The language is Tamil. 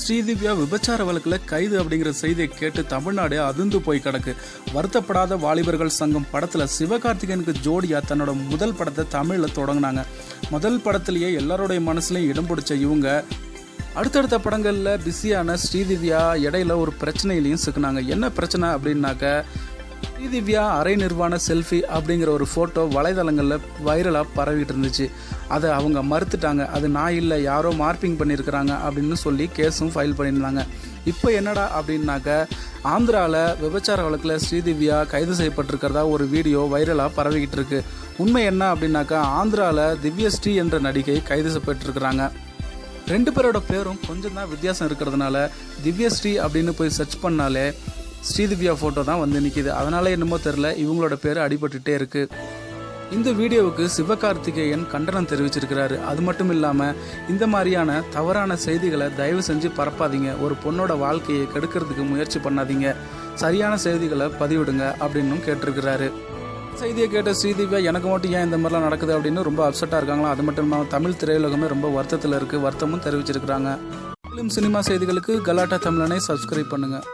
ஸ்ரீதிவ்யா விபச்சார வழக்கில் கைது அப்படிங்கிற செய்தியை கேட்டு தமிழ்நாடு அதிர்ந்து போய் கிடக்கு. வருத்தப்படாத வாலிபர்கள் சங்கம் படத்தில் சிவகார்த்திகேயனுக்கு ஜோடியா தன்னோட முதல் படத்தை தமிழில் தொடங்கினாங்க. முதல் படத்திலேயே எல்லாருடைய மனசுலையும் இடம் பிடிச்ச இவங்க அடுத்தடுத்த படங்களில் பிஸியான ஸ்ரீதிவ்யா இடையில ஒரு பிரச்சனையிலையும் சிக்கினாங்க. என்ன பிரச்சனை அப்படின்னாக்க ஸ்ரீதிவ்யா அரை நிர்வாண செல்ஃபி அப்படிங்கிற ஒரு ஃபோட்டோ வலைதளங்களில் வைரலாக பரவிட்டு இருந்துச்சு. அதை அவங்க மறுத்துட்டாங்க. அது நான் இல்லை யாரோ மார்பிங் பண்ணியிருக்கிறாங்க அப்படின்னு சொல்லி கேஸும் ஃபைல் பண்ணியிருந்தாங்க. இப்போ என்னடா அப்படின்னாக்க ஆந்திராவில் விபச்சார வழக்கில் ஸ்ரீதிவ்யா கைது செய்யப்பட்டிருக்கிறதா ஒரு வீடியோ வைரலாக பரவிக்கிட்டு இருக்கு. உண்மை என்ன அப்படின்னாக்கா ஆந்திராவில் திவ்யஸ்ரீ என்ற நடிகை கைது செய்யப்பட்டிருக்கிறாங்க. ரெண்டு பேரோட பேரும் கொஞ்சம் தான் வித்தியாசம் இருக்கிறதுனால திவ்யஸ்ரீ அப்படின்னு போய் சர்ச் பண்ணாலே ஸ்ரீதிவ்யா ஃபோட்டோ தான் வந்து நிற்கிது அதனால என்னமோ தெரில இவங்களோட பேர் அடிபட்டுட்டே இருக்கு. இந்த வீடியோவுக்கு சிவகார்த்திகேயன் கண்டனம் தெரிவிச்சிருக்கிறாரு. அது மட்டும் இல்லாமல் இந்த மாதிரியான தவறான செய்திகளை தயவு செஞ்சு பரப்பாதீங்க. ஒரு பொண்ணோட வாழ்க்கையை கெடுக்கிறதுக்கு முயற்சி பண்ணாதீங்க. சரியான செய்திகளை பதிவிடுங்க அப்படின்னும் கேட்டிருக்கிறாரு. செய்தியை கேட்ட ஸ்ரீதிவ்யா எனக்கு மட்டும் ஏன் இந்த மாதிரிலாம் நடக்குது? அப்படின்னு ரொம்ப அப்செட்டாக இருக்காங்களா அது மட்டும் இல்லாமல் தமிழ் திரையுலகமே ரொம்ப வருத்தத்தில் இருக்குது வருத்தமும் தெரிவிச்சிருக்கிறாங்க. மேலும் சினிமா செய்திகளுக்கு கலாட்டா தமிழனை சப்ஸ்கிரைப் பண்ணுங்கள்